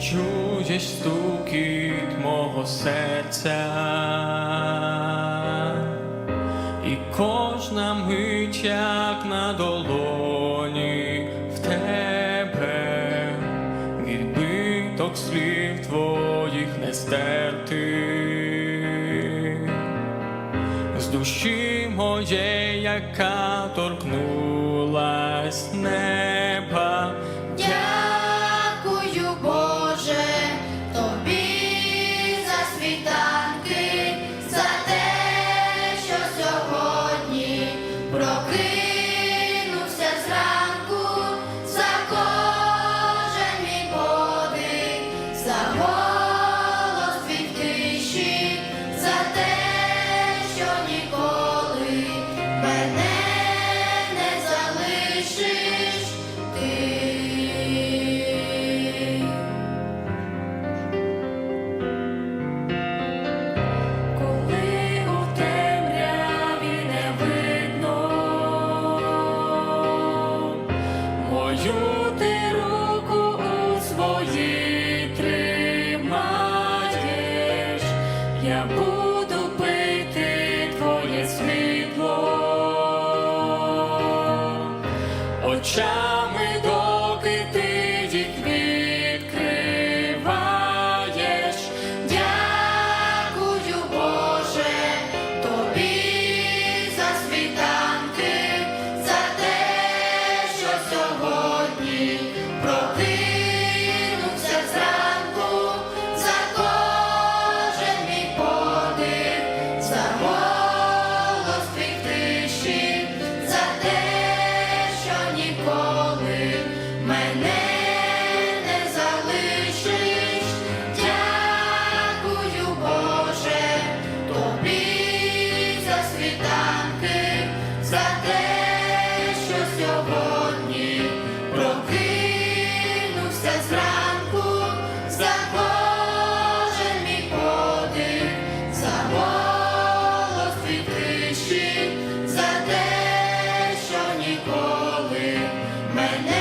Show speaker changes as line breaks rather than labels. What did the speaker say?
чуєш стукіт мого серця, і кожна мить, як на долоні в тебе, відбиток слів твоїх не стерти. З душі моєї, яка торкнулась не
Nostra
твої я буду пити твоє світло, очами доки ти їх відкриваєш,
Боже, тобі за світанки, за те, що сьогодні про за те, що сьогодні прокинувся зранку, за кожен мій подих, за голос і кричі, за те, що ніколи мене.